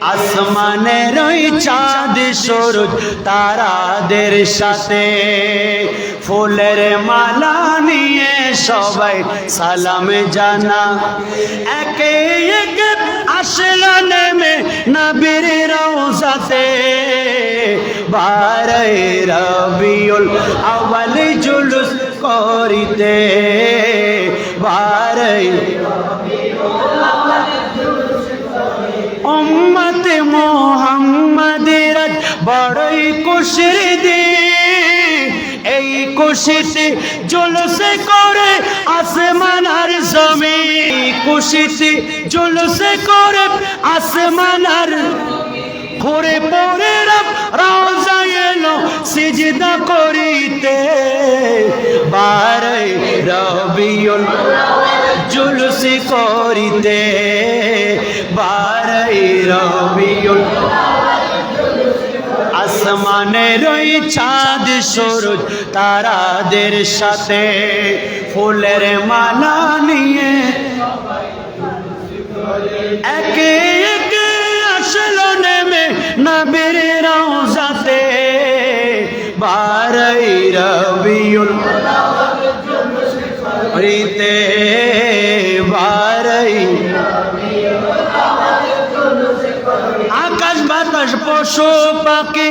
আসমানের ওই চাঁদ সরুজ তারাদের সাথে ফুলের মালা নিয়ে সবাই সালাম জানা। একে একে আসলো নেমে নবীর রওজাতে। বারে রবিউল আউয়াল জুলুস করিতে। বারে উম্মতে খুশিতে জুলসে করে আসমান আর জমি খুশিতে জুলসে করে আসমান আর ঘুরে পড়ে রব রওজা এলো সিজদা করিতে। বারে রবিউল জুলুসি করিতে। বারে রবিউল আসমানের ওই চাঁদ সরুজ, তারাদের সাথে ফুলের মালা নিয়ে। একে একে আসলো নেমে নবীর রওজাতে। বারাই রবিউল হইতে আকাশ পশু পাখি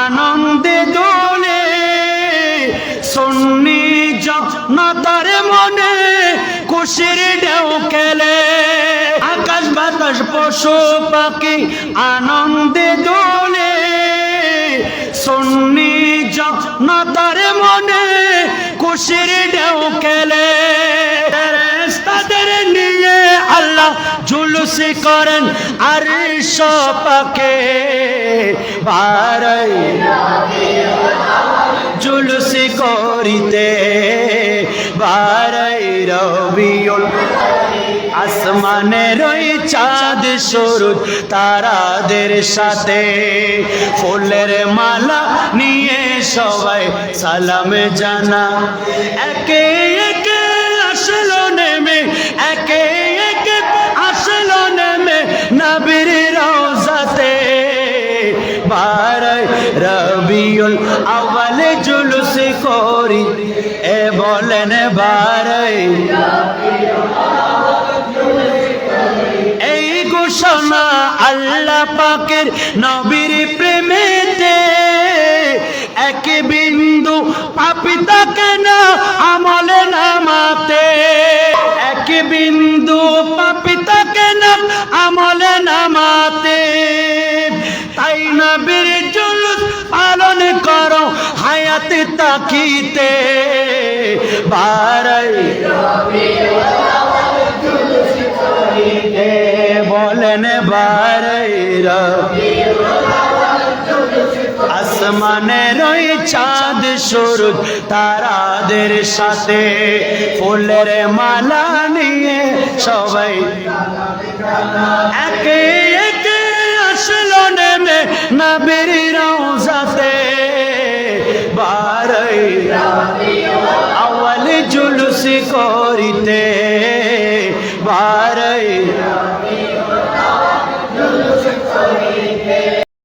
আনন্দে দোলে। সন্নি জনতার মনে খুশির ঢেউ খেলে। আকাশ বাতাস পশু পাখি আনন্দে দোলে। সন্নি জনতার মনে খুশির ঢেউ খেলে। নিয়ে আল্লাহ জুলুসি করেন আর সপাকে বারাই জুলুসি করিতে বারাই রবিউল আসমানের ওই চাঁদ সরুজ তারাদের সাথে ফুলের মালা নিয়ে সবাই সালাম জানা। একে একে আসলো নেমে, একে বারাই রবিউল আউয়াল জুলুস করি, এ বলেন বারাই এই ঘোষণা আল্লাহ পাকের নবীর প্রেমেতে, এক বিন্দু পাপি তাকে না আমলে নামাতে, এক বিন্দু পাপি তাকে না আমলে নামাতে। হায়াতে তাকিতে বারাই বলেন বারেরা আসমানের ওই চাঁদ সরুজ তারাদের সাথে ফুলের মালা নিয়ে সবাই একে একে আসলো নেমে নবীর রওজাতে। করিতে